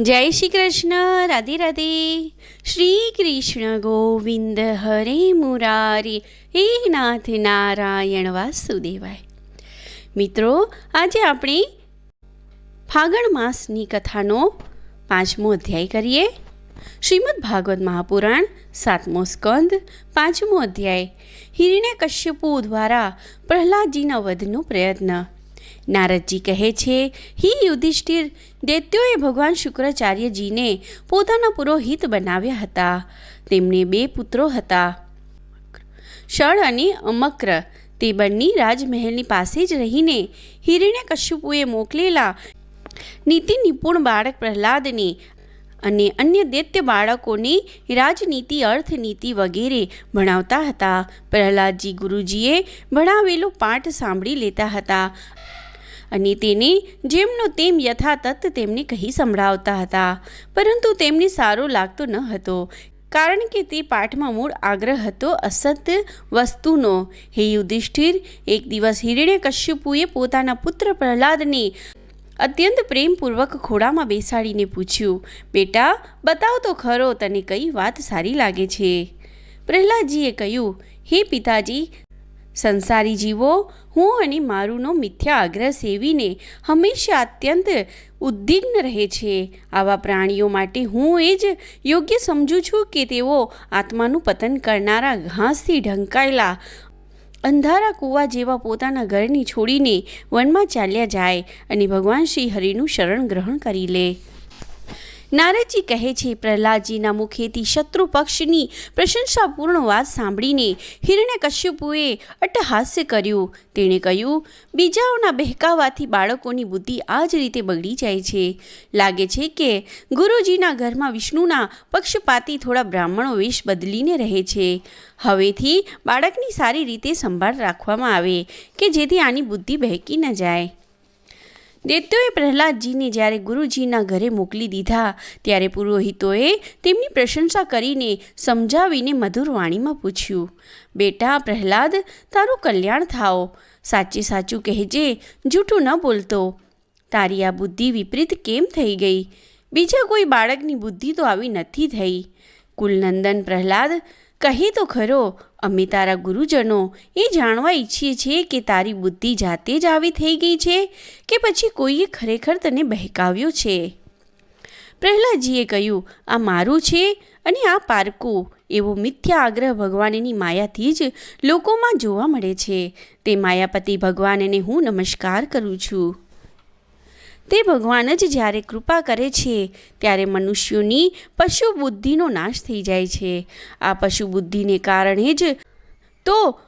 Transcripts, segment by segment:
જય શ્રી કૃષ્ણ, રાધે રાધે. શ્રી કૃષ્ણ ગોવિંદ હરે મુરારી. હે નાથ નારાયણ વાસુદેવાય. મિત્રો, આજે આપણે ફાગણ માસની કથાનો પાંચમો અધ્યાય કરીએ. શ્રીમદ ભાગવત મહાપુરાણ, સાતમો સ્કંદ, પાંચમો અધ્યાય. હિરણ્ય કશ્યપુ દ્વારા પ્રહલાદજીના વધનો પ્રયત્ન. નારદજી કહે છે, હી યુધિષ્ઠિર, દૈત્યોએ ભગવાન શુક્રાચાર્યજીને પોતાના પુરોહિત બનાવ્યા હતા. તેમને બે પુત્રો હતા. શળ અને અમક્ર. તે બંને રાજમહેલની પાસે જ રહીને હિરણ્ય કશ્યપુએ મોકલેલા નીતિ નિપુણ બાળક પ્રહલાદને અને અન્ય દૈત્ય બાળકોને રાજનીતિ, અર્થનીતિ વગેરે ભણાવતા હતા. પ્રહલાદજી ગુરુજીએ ભણાવેલો પાઠ સાંભળી લેતા હતા. અને તેને જેમનો તેમ યથાતથ તેમને કહી સંભળાવતા હતા. પરંતુ તેમને સારો લાગતો ન હતો, કારણ કે તે પાઠમાં મૂળ આગ્રહ હતો અસત્ય વસ્તુનો. હે યુધિષ્ઠિર, એક દિવસ હિરણ્ય કશ્યપુએ પોતાના પુત્ર પ્રહલાદને અત્યંત પ્રેમપૂર્વક ખોળામાં બેસાડીને પૂછ્યું, બેટા, બતાવ તો ખરો તને કઈ વાત સારી લાગે છે? પ્રહલાદજીએ કહ્યું, હે પિતાજી સંસારી જીવો, હું અને મારુંનો મિથ્યા આગ્રહ સેવીને હંમેશા અત્યંત ઉદ્વિગ્ન રહે છે. આવા પ્રાણીઓ માટે હું એ જ યોગ્ય સમજું છું કે તેઓ આત્માનું પતન કરનારા ઘાસથી ઢંકાયેલા અંધારા કૂવા જેવા પોતાના ઘરની છોડીને વનમાં ચાલ્યા જાય અને ભગવાન શ્રી હરિનું શરણ ગ્રહણ કરી લે. નારદજી કહે છે, પ્રહલાદજીના મુખેથી શત્રુ પક્ષની પ્રશંસાપૂર્ણ વાત સાંભળીને હિરણ્ય કશ્યપુએ અટ્ટહાસ્ય કર્યું. તેણે કહ્યું, બીજાઓના બહેકાવાથી બાળકોની બુદ્ધિ આ જ રીતે બગડી જાય છે. લાગે છે કે ગુરુજીના ઘરમાં વિષ્ણુના પક્ષપાતી થોડા બ્રાહ્મણો વેશ બદલીને રહે છે. હવેથી બાળકની સારી રીતે સંભાળ રાખવામાં આવે, કે જેથી આની બુદ્ધિ બહેકી ન જાય. દૈત્યોએ પ્રહલાદજીને જ્યારે ગુરુજીના ઘરે મોકલી દીધા, ત્યારે પુરોહિતોએ તેમની પ્રશંસા કરીને સમજાવીને મધુર વાણીમાં પૂછ્યું, બેટા પ્રહલાદ, તારું કલ્યાણ થાઓ. સાચે સાચું કહેજે, જૂઠું ન બોલતો. તારી આ બુદ્ધિ વિપરીત કેમ થઈ ગઈ? બીજા કોઈ બાળકની બુદ્ધિ તો આવી નથી થઈ. કુલનંદન પ્રહલાદ કહે તો ખરો, અમે તારા ગુરુજનો એ જાણવા ઈચ્છીએ છીએ કે તારી બુદ્ધિ જાતે જ આવી થઈ ગઈ છે કે પછી કોઈએ ખરેખર તને બહેકાવ્યો છે? પ્રહલાદજીએ કહ્યું, આ મારું છે અને આ પારકું. એવો મિથ્યા આગ્રહ ભગવાનની માયાથી જ લોકોમાં જોવા મળે છે. તે માયાપતિ ભગવાનને હું નમસ્કાર કરું છું. તે ભગવાન જ જ્યારે કૃપા કરે છે, ત્યારે મનુષ્યોની પશુ બુદ્ધિનો નાશ થઈ જાય છે. આ પશુ બુદ્ધિને કારણે જ તો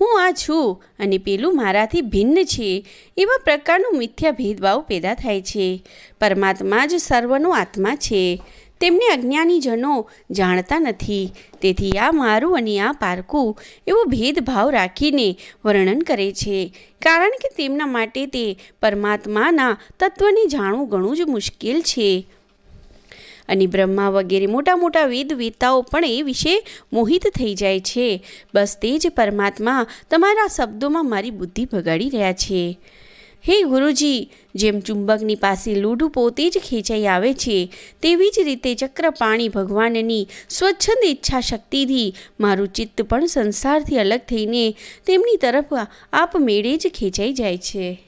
હું આ છું અને પેલું મારાથી ભિન્ન છે, એવા પ્રકારનું મિથ્યા ભેદભાવ પેદા થાય છે. પરમાત્મા જ સર્વનો આત્મા છે. તેમને અજ્ઞાનીજનો જાણતા નથી. તેથી આ મારું અને આ પારકું એવો ભેદભાવ રાખીને વર્ણન કરે છે. કારણ કે તેમના માટે તે પરમાત્માના તત્વને જાણવું ઘણું જ મુશ્કેલ છે. અને બ્રહ્મા વગેરે મોટા મોટા વેદ વેતાઓ પણ એ વિશે મોહિત થઈ જાય છે. બસ તે જ પરમાત્મા તમારા શબ્દોમાં મારી બુદ્ધિ ભગાડી રહ્યા છે. હે ગુરુજી, જેમ ચુંબકની પાસે લૂઢું પોતે જ ખેંચાઈ આવે છે, તેવી જ રીતે ચક્રપાણી ભગવાનની સ્વચ્છંદ ઈચ્છા શક્તિથી મારું ચિત્ત પણ સંસારથી અલગ થઈને તેમની તરફ આપમેળે જ ખેંચાઈ જાય છે.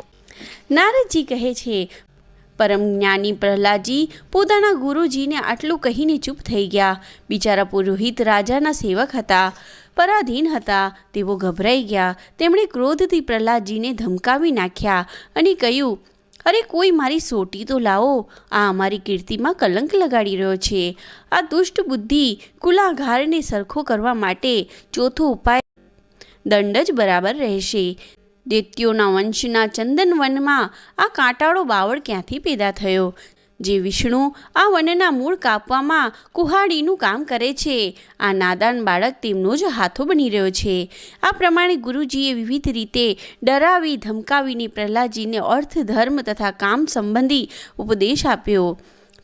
નારદજી કહે છે, પરમ જ્ઞાની પ્રહલાદજી, પોતાના ગુરુજીને આટલું કહીને ચૂપ થઈ ગયા. બિચારા પુરોહિત રાજાના સેવક હતા. પરાધીન હતા. તેઓ ગભરાઈ ગયા. તેમણે ક્રોધથી પ્રહલાદજીને ધમકાવી નાખ્યા અને કહ્યું, અરે, કોઈ મારી સોટી તો લાવો. આ અમારી કીર્તિમાં કલંક લગાડી રહ્યો છે. આ દુષ્ટ બુદ્ધિ કુલાઘારને સરખો કરવા માટે ચોથો ઉપાય દંડ જ બરાબર રહેશે. દૈત્યોના વંશના ચંદનવનમાં આ કાંટાળો બાવળ ક્યાંથી પેદા થયો? જે વિષ્ણુ આ વનના મૂળ કાપવામાં કુહાડીનું કામ કરે છે. આ નાદાન બાળક તેમનો જ હાથો બની રહ્યો છે. આ પ્રમાણે ગુરુજીએ વિવિધ રીતે ડરાવી, ધમકાવીને પ્રહલાદજીને અર્થ, ધર્મ તથા કામ સંબંધી ઉપદેશ આપ્યો.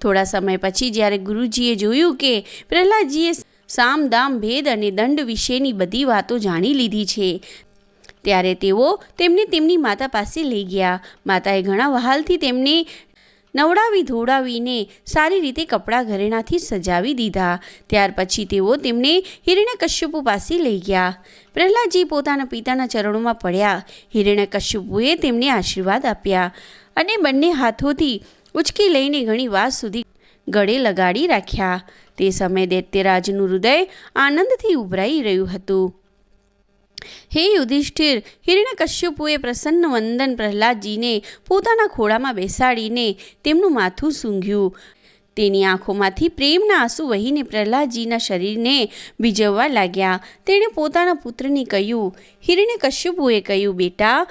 થોડા સમય પછી જ્યારે ગુરુજીએ જોયું કે પ્રહલાદજીએ સામદામ ભેદ અને દંડ વિશેની બધી વાતો જાણી લીધી છે, ત્યારે તેઓ તેમને તેમની માતા પાસે લઈ ગયા. માતાએ ઘણા વહાલથી તેમને નવડાવી ધોડાવીને સારી રીતે કપડાં ઘરેણાથી સજાવી દીધા. ત્યાર પછી તેઓ તેમને હિરણ્યકશ્યપુ પાસે લઈ ગયા. પ્રહલાદજી પોતાના પિતાના ચરણોમાં પડ્યા. હિરણ્યકશ્યપુએ તેમને આશીર્વાદ આપ્યા અને બંને હાથોથી ઉચકી લઈને ઘણી વાર સુધી ગળે લગાડી રાખ્યા. તે સમયે દૈત્યરાજનું હૃદય આનંદથી ઉભરાઈ રહ્યું હતું. હે યુધિષ્ઠિર હિરણ્યકશ્યપુએ પ્રસન્ન વંદન પ્રહલાદજીને પોતાના ખોળામાં બેસાડીને તેમનું માથું સૂંઘ્યું. તેની આંખોમાંથી પ્રેમના આંસુ વહીને પ્રહલાદજીના શરીરને ભીજવવા લાગ્યા. તેણે પોતાના પુત્રને કહ્યું હિરણ્યકશ્યપુએ કહ્યું, બેટા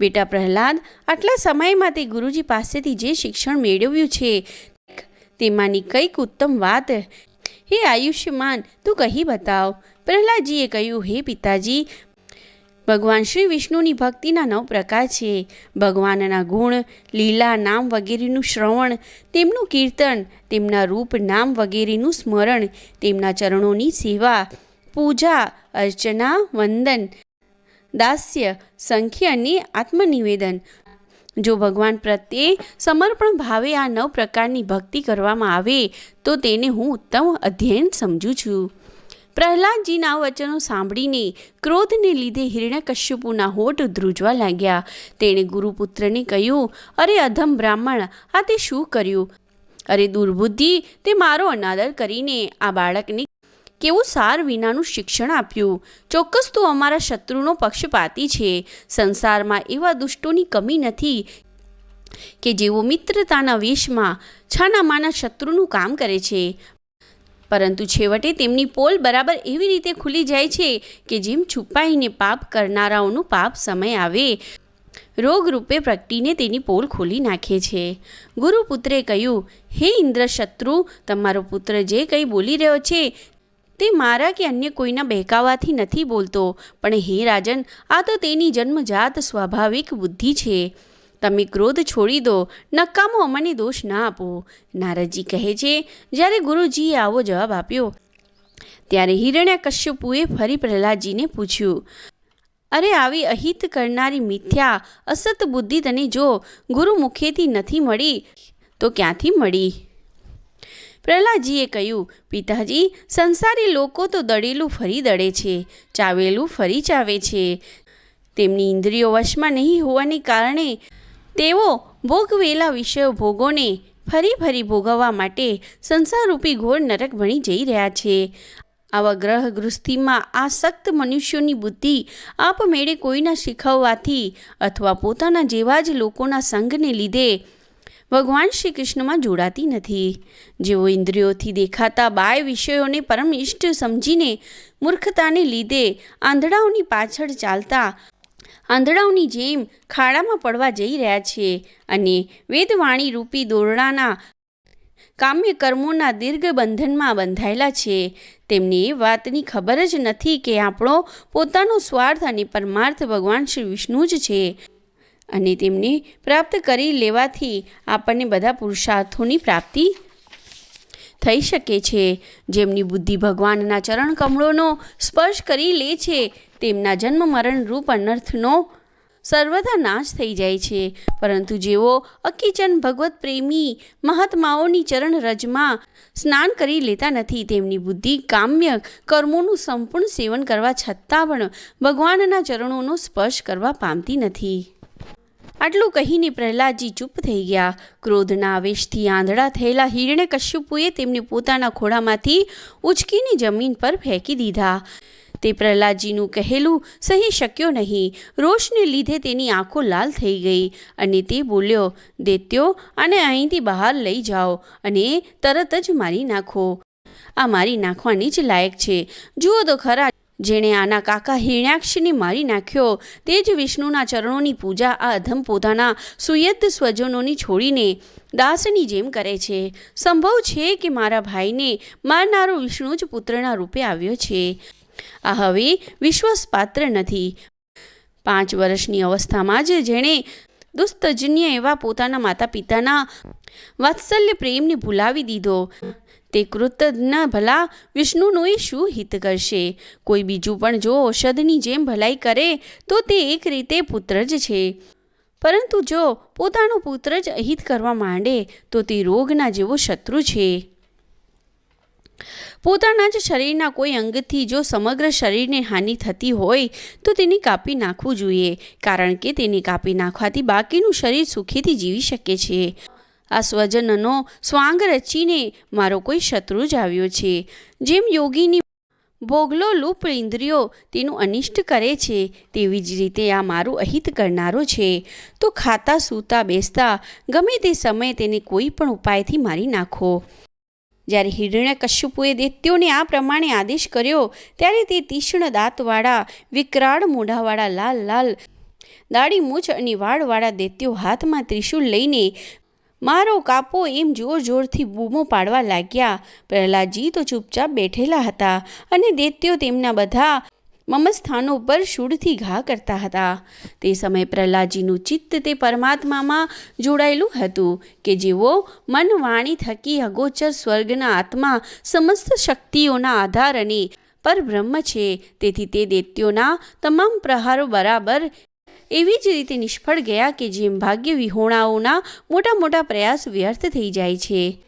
બેટા પ્રહલાદ, આટલા સમયમાં તે ગુરુજી પાસેથી જે શિક્ષણ મેળવ્યું છે તેમાંની કંઈક ઉત્તમ વાત. હે આયુષ્યમાન, તું કહી બતાવ. પ્રહલાદજીએ કહ્યું, હે પિતાજી, ભગવાન શ્રી વિષ્ણુની ભક્તિના નવ પ્રકાર છે. ભગવાનના ગુણ, લીલા નામ વગેરેનું શ્રવણ, તેમનું કીર્તન, તેમના રૂપ નામ વગેરેનું સ્મરણ, તેમના ચરણોની સેવા, પૂજા, અર્ચના, વંદન, દાસ્ય, સંખ્ય અને આત્મનિવેદન. જો ભગવાન પ્રત્યે સમર્પણ ભાવે આ નવ પ્રકારની ભક્તિ કરવામાં આવે, તો તેને હું ઉત્તમ અધ્યયન સમજું છું. પ્રહલાદજીના વચનો સાંભળીને ક્રોધને લીધે હિરણ્યકશ્યપુના હોઠ ધ્રુજવા લાગ્યા. તેણે ગુરુપુત્રને કહ્યું, અરે અધમ બ્રાહ્મણ, આ તે શું કર્યું? અરે દુર્બુદ્ધિ, તે મારો અનાદર કરીને આ બાળકને કેવું સાર વિનાનું શિક્ષણ આપ્યું? ચોક્કસ તું અમારા શત્રુનો પક્ષપાતી છે. સંસારમાં એવા દુષ્ટોની કમી નથી કે જેઓ મિત્રતાના વેશમાં છાનામાના શત્રુનું કામ કરે છે. પરંતુ છેવટે તેમની પોલ બરાબર એવી રીતે ખુલી જાય છે કે જેમ છુપાઈને પાપ કરનારાઓનું પાપ સમય આવે. રોગરૂપે પ્રગટીને તેની પોલ ખોલી નાખે છે. ગુરુપુત્રે કહ્યું, હે ઇન્દ્રશત્રુ, તમારો પુત્ર જે કંઈ બોલી રહ્યો છે તે મારા કે અન્ય કોઈના બહેકાવાથી નથી બોલતો. પણ હે રાજન, આ તો તેની જન્મજાત સ્વાભાવિક બુદ્ધિ છે. તમે ક્રોધ છોડી દો, નકામો અમને દોષ ના આપો. નારદજી કહે છે, જ્યારે ગુરુજીએ આવો જવાબ આપ્યો, ત્યારે હિરણ્યકશ્યપુએ ફરી પ્રહલાદજીને પૂછ્યું, અરે આવી અહિત કરનારી મિથ્યા અસત બુદ્ધિ તને જો ગુરુ મુખેથી નથી મળી, તો ક્યાંથી મળી? પ્રહલાદજીએ કહ્યું, પિતાજી, સંસારી લોકો તો દળેલું ફરી દળે છે, ચાવેલું ફરી ચાવે છે. તેમની ઇન્દ્રિયો વશમાં નહીં હોવાને કારણે તેઓ ભોગવેલા વિષયો ભોગોને ફરી ફરી ભોગવવા માટે સંસારરૂપી ઘોર નરક ભણી જઈ રહ્યા છે. આવા ગ્રહ આ સખ્ત મનુષ્યોની બુદ્ધિ આપમેળે કોઈના શીખવવાથી અથવા પોતાના જેવા જ લોકોના સંગને લીધે ભગવાન શ્રી કૃષ્ણમાં જોડાતી નથી. જેઓ ઇન્દ્રિયોથી દેખાતા બાય વિષયોને પરમ ઇષ્ટ સમજીને મૂર્ખતાને લીધે આંધળાઓની પાછળ ચાલતા આંધળાઓની જેમ ખાડામાં પડવા જઈ રહ્યા છે અને વેદવાણી રૂપી દોરડાના કામ્ય કર્મોના દીર્ઘ બંધનમાં બંધાયેલા છે. તેમને એ વાતની ખબર જ નથી કે આપણો પોતાનો સ્વાર્થ અને પરમાર્થ ભગવાન શ્રી વિષ્ણુ જ છે અને તેમને પ્રાપ્ત કરી લેવાથી આપણને બધા પુરુષાર્થોની પ્રાપ્તિ થઈ શકે છે. જેમની બુદ્ધિ ભગવાનના ચરણ કમળોનો સ્પર્શ કરી લે છે તેમના જન્મ મરણ રૂપ અનર્થનો સર્વથા નાશ થઈ જાય છે. પરંતુ જેઓ અકિચન ભગવત પ્રેમી મહાત્માઓની ચરણ રજમાં સ્નાન કરી લેતા નથી, તેમની બુદ્ધિ, કામ્ય કર્મોનું સંપૂર્ણ સેવન કરવા છતાં પણ ભગવાનના ચરણોનો સ્પર્શ કરવા પામતી નથી. આટલું કહીને પ્રહલાદજી ચૂપ થઈ ગયા. ક્રોધના આવેશથી આંધળા થયેલા હિરણ્ય કશ્યપુએ તેમને પોતાના ખોળામાંથી ઉચકીને જમીન પર ફેંકી દીધા. તે પ્રહલાદજીનું કહેલું સહી શક્યો નહીં. રોષને લીધે તેની આંખો લાલ થઈ ગઈ અને તે બોલ્યો, દેત્યો, આને અહીંથી બહાર લઈ જાઓ અને તરત જ મારી નાખો. આ મારી નાખવાની જ લાયક છે. જુઓ તો ખરા, જેણે આના કાકા હિરણ્યાક્ષને મારી નાખ્યો, તે જ વિષ્ણુના ચરણોની પૂજા આ અધમ પોતાના સુયત સ્વજનોની છોડીને દાસની જેમ કરે છે. સંભવ છે કે મારા ભાઈને મારનારો વિષ્ણુ જ પુત્રના રૂપે આવ્યો છે. આ હવે વિશ્વાસપાત્ર નથી. પાંચ વર્ષની અવસ્થામાં જ જેણે દુસ્તજન્ય એવા પોતાના માતા પિતાના વાત્સલ્ય પ્રેમને ભૂલાવી દીધો. તે કૃતજ્ઞ ભલા વિષ્ણુનું એ શું હિત કરશે? કોઈ બીજું પણ જો ઔષધની જેમ ભલાઈ કરે, તો તે એક રીતે પુત્ર જ છે. પરંતુ જો પોતાનો પુત્ર જ અહિત કરવા માંડે, તો તે રોગના જેવો શત્રુ છે. પોતાના જ શરીરના કોઈ અંગથી જો સમગ્ર શરીરને હાનિ થતી હોય, તો તેને કાપી નાખવું જોઈએ, કારણ કે તેને કાપી નાખવાથી બાકીનું શરીર સુખીથી જીવી શકે છે. આ સ્વજનનો સ્વાંગ રચીને મારો કોઈ શત્રુ જ આવ્યો છે. જેમ યોગીની ભોગલો લૂપ ઇન્દ્રિયો તેનું અનિષ્ટ કરે છે, તેવી જ રીતે આ મારું અહિત કરનારો છે. તો ખાતા, સૂતા, બેસતા, ગમે તે સમયે તેને કોઈ પણ ઉપાયથી મારી નાખો. જ્યારે હિરણ્ય કશ્યપુએ દૈત્યોને આ પ્રમાણે આદેશ કર્યો, ત્યારે તે તીક્ષ્ણ દાંતવાળા, વિકરાળ મોઢાવાળા, લાલ લાલ દાઢી મૂછ અને વાળવાળા દૈત્યો હાથમાં ત્રિશૂળ લઈને મારો કાપો એમ જોર જોરથી બૂમો પાડવા લાગ્યા. પ્રહલાદજી તો ચૂપચાપ બેઠેલા હતા અને દૈત્યો તેમના બધા મમસ્થાનો પર શૂળથી ઘા કરતા હતા. તે સમયે પ્રહલાદજીનું ચિત્ત તે પરમાત્મામાં જોડાયેલું હતું કે જેઓ મન વાણી થકી અગોચર સ્વર્ગના આત્મા સમસ્ત શક્તિઓના આધાર અને પરબ્રહ્મ છે. તેથી તે દૈત્યોના તમામ પ્રહારો બરાબર એવી જ રીતે નિષ્ફળ ગયા કે જેમ ભાગ્ય વિહોણાઓના મોટા મોટા પ્રયાસ વ્યર્થ થઈ જાય છે.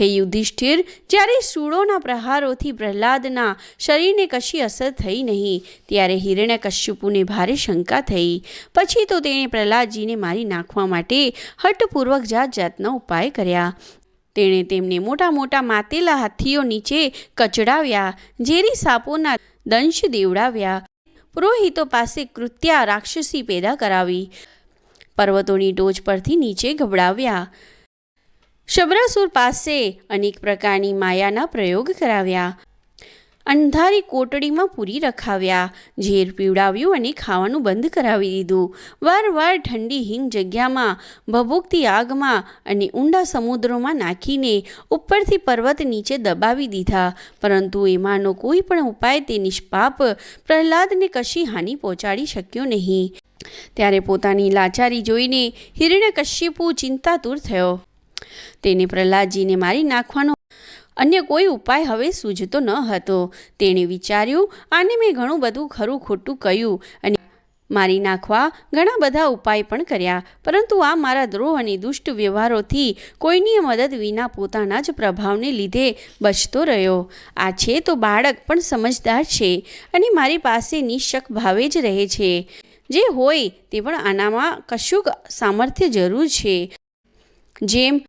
હે યુધિષ્ઠિર, જ્યારે સૂળોના પ્રહારોથી પ્રહલાદના શરીરને કશી અસર થઈ નહીં, ત્યારે હિરણ્ય કશ્યપુને ભારે શંકા થઈ. પછી તો તેણે પ્રહલાદજીને મારી નાખવા માટે હટપૂર્વક જાત જાતના ઉપાય કર્યા. તેણે તેમને મોટા મોટા માતેલા હાથીઓ નીચે કચડાવ્યા, ઝેરી સાપોના દંશ દેવડાવ્યા. પુરોહિતો પાસે કૃત્યા રાક્ષસી પેદા કરાવી. પર્વતોની ટોચ પરથી નીચે ગબડાવ્યા શબરાસુર પાસે અનેક પ્રકારની માયાના પ્રયોગ કરાવ્યા. અંધારી કોટડીમાં પૂરી રખાવ્યા. ઝેર પીવડાવ્યું અને ખાવાનું બંધ કરાવી દીધું. વારવાર ઠંડી હિંગ જગ્યામાં ભભૂકતી આગમાં અને ઊંડા સમુદ્રોમાં નાખીને ઉપરથી પર્વત નીચે દબાવી દીધા. પરંતુ એમાંનો કોઈ પણ ઉપાય તે નિષ્પાપ પ્રહલાદને કશી હાનિ પહોંચાડી શક્યો નહીં. ત્યારે પોતાની લાચારી જોઈને હિરણ્યકશ્યપુ ચિંતાતુર થયો. તેને પ્રહલાદજીને મારી નાખવાનો અન્ય કોઈ ઉપાય હવે સૂઝતો ન હતો. તેણે વિચાર્યું, આને મેં ઘણું બધું ખરું ખોટું કહ્યું અને મારી નાખવા ઘણા બધા ઉપાય પણ કર્યા. પરંતુ આ મારા દ્રોહ અને દુષ્ટ વ્યવહારોથી કોઈની મદદ વિના પોતાના જ પ્રભાવને લીધે બચતો રહ્યો. આ છે તો બાળક પણ સમજદાર છે અને મારી પાસે નિશક ભાવે જ રહે છે. જે હોય તે પણ આનામાં કશુંક સામર્થ્ય જરૂર છે. જેમ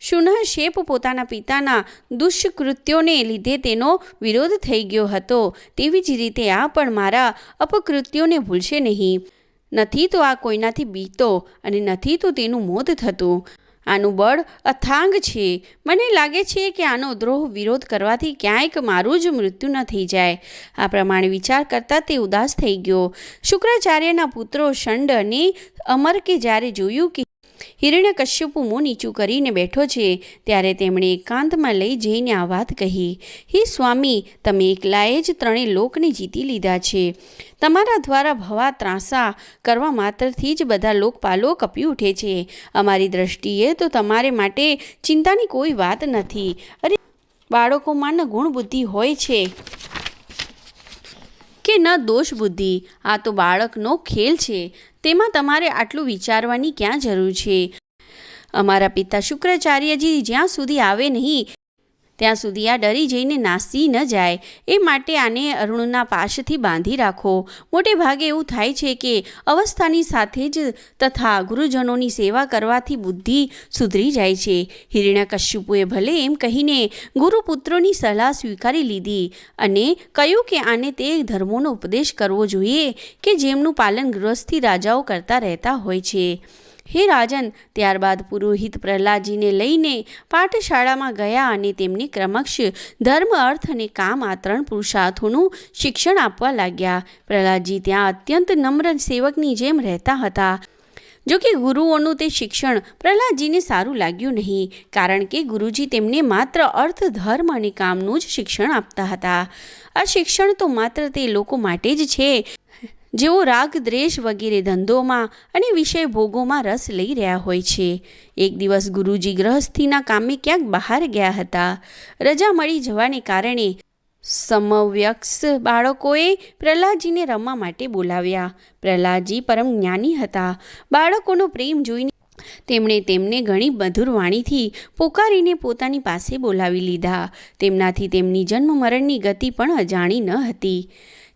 શુનહ શેપ પોતાના પિતાના દુષ્કૃત્યોને લીધે તેનો વિરોધ થઈ ગયો હતો, તેવી જ રીતે આ પણ મારા અપકૃત્યોને ભૂલશે નહીં. નથી તો આ કોઈનાથી બીતો અને નથી તો તેનું મોત થતું. આનું બળ અથાંગ છે. મને લાગે છે કે આનો દ્રોહ વિરોધ કરવાથી ક્યાંયક મારું જ મૃત્યુ ન થઈ જાય. આ પ્રમાણે વિચાર કરતાં તે ઉદાસ થઈ ગયો. શુક્રાચાર્યના પુત્રો શંડ અને અમર કે જ્યારે જોયું કે હિરણ્ય કશ્યપુ મું નીચું કરીને બેઠો છે. ત્યારે તેમણે એકાંતમાં લઈ જઈને આ વાત કહી, હે સ્વામી, તમે એકલાએ જ ત્રણેય લોકને જીતી લીધા છે. તમારા દ્વારા ભવા ત્રાસા કરવા માત્રથી જ બધા લોકપાલો કપી ઉઠે છે. અમારી દ્રષ્ટિએ તો તમારે માટે ચિંતાની કોઈ વાત નથી. અરે બાળકોમાં ગુણ બુદ્ધિ હોય છે. કે ન દોષ બુદ્ધિ, આ તો બાળકનો ખેલ છે. તેમાં તમારે આટલું વિચારવાની ક્યાં જરૂર છે? અમારા પિતા શુક્રાચાર્યજી જ્યાં સુધી આવે નહીં ત્યાં સુધી આ ડરી જઈને નાસી ન જાય. એ માટે આને અરુણના પાશથી બાંધી રાખો. મોટે ભાગે એવું થાય છે કે અવસ્થાની સાથે જ તથા ગુરુજનોની સેવા કરવાથી બુદ્ધિ સુધરી જાય છે. હિરણ્યકશ્યપુએ ભલે એમ કહીને ગુરુપુત્રોની સલાહ સ્વીકારી લીધી અને કહ્યું કે આને તે ધર્મોનો ઉપદેશ કરવો જોઈએ કે જેમનું પાલન ગૃહસ્થી રાજાઓ કરતા રહેતા હોય છે. હે રાજન, ત્યારબાદ પુરોહિત પ્રહલાદજીને લઈને પાઠશાળામાં ગયા અને તેમને ક્રમક્ષ ધર્મ, અર્થ અને કામ આ ત્રણ પુરુષાર્થોનું શિક્ષણ આપવા લાગ્યા. પ્રહલાદજી ત્યાં અત્યંત નમ્ર સેવકની જેમ રહેતા હતા. જો કે ગુરુઓનું તે શિક્ષણ પ્રહલાદજીને સારું લાગ્યું નહીં, કારણ કે ગુરુજી તેમને માત્ર અર્થ, ધર્મ અને કામનું જ શિક્ષણ આપતા હતા. આ શિક્ષણ તો માત્ર તે લોકો માટે જ છે જેઓ રાગ, દ્વેષ વગેરે ધંધોમાં અને વિષય ભોગોમાં રસ લઈ રહ્યા હોય છે. એક દિવસ ગુરુજી ગ્રહસ્થીના કામે ક્યાંક બહાર ગયા હતા. રજા મળી જવાને કારણે સમવ્યક્ષ બાળકોએ પ્રહલાદજીને રમવા માટે બોલાવ્યા. પ્રહલાદજી પરમ જ્ઞાની હતા. બાળકોનો પ્રેમ જોઈને તેમણે તેમને ઘણી મધુર વાણીથી પોકારીને પોતાની પાસે બોલાવી લીધા. તેમનાથી તેમની જન્મ મરણની ગતિ પણ અજાણી ન હતી.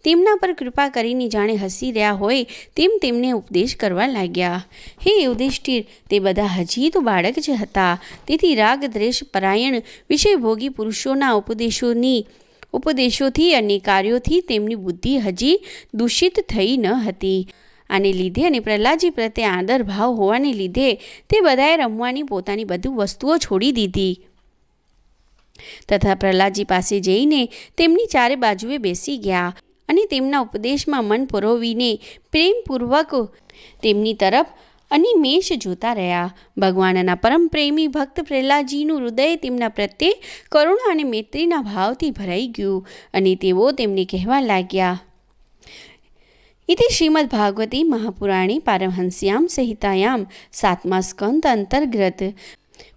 તેમના પર કૃપા કરીને જાણે હસી રહ્યા હોય તેમ તેમને ઉપદેશ કરવા લાગ્યા. હે યુધિષ્ઠિર, તે બધા હજી તો બાળક જ હતા. તેથી રાગ દ્વેષ પરાયણ વિષયભોગી પુરુષોના ઉપદેશોની, ઉપદેશોથી અને કાર્યોથી તેમની બુદ્ધિ હજી દૂષિત થઈ ન હતી. આને લીધે અને પ્રહલાદજી પ્રત્યે આદર ભાવ હોવાને લીધે તે બધાએ રમવાની પોતાની બધી વસ્તુઓ છોડી દીધી. તથા પ્રહલાદજી પાસે જઈને તેમની ચારે બાજુએ બેસી ગયા. અને તેમના ઉપદેશમાં મન પરોવીને પ્રેમપૂર્વક તેમની તરફ અને મેષ જોતા રહ્યા. ભગવાનના પરમ પ્રેમી ભક્ત પ્રહલાદજીનું હૃદય તેમના પ્રત્યે કરુણા અને મૈત્રીના ભાવથી ભરાઈ ગયું અને તેઓ તેમને કહેવા લાગ્યા, ઇતિ શ્રીમદ ભાગવતી મહાપુરાણી પારમહંસ્યામ સહિતાયામ સાતમા સ્કંદ અંતર્ગત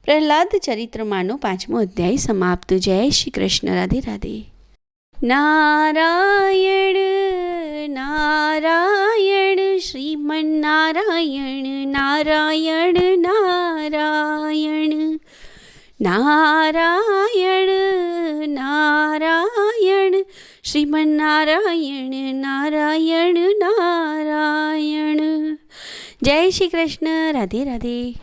પ્રહલાદ ચરિત્રમાંનો પાંચમો અધ્યાય સમાપ્ત. જય શ્રી કૃષ્ણ. રાધે રાધે. નારાયણ નારાયણ શ્રીમન નારાયણ નારાયણ નારાયણ નારાયણ નારાયણ શ્રીમન નારાયણ નારાયણ નારાયણ જય શ્રી કૃષ્ણ રાધે રાધે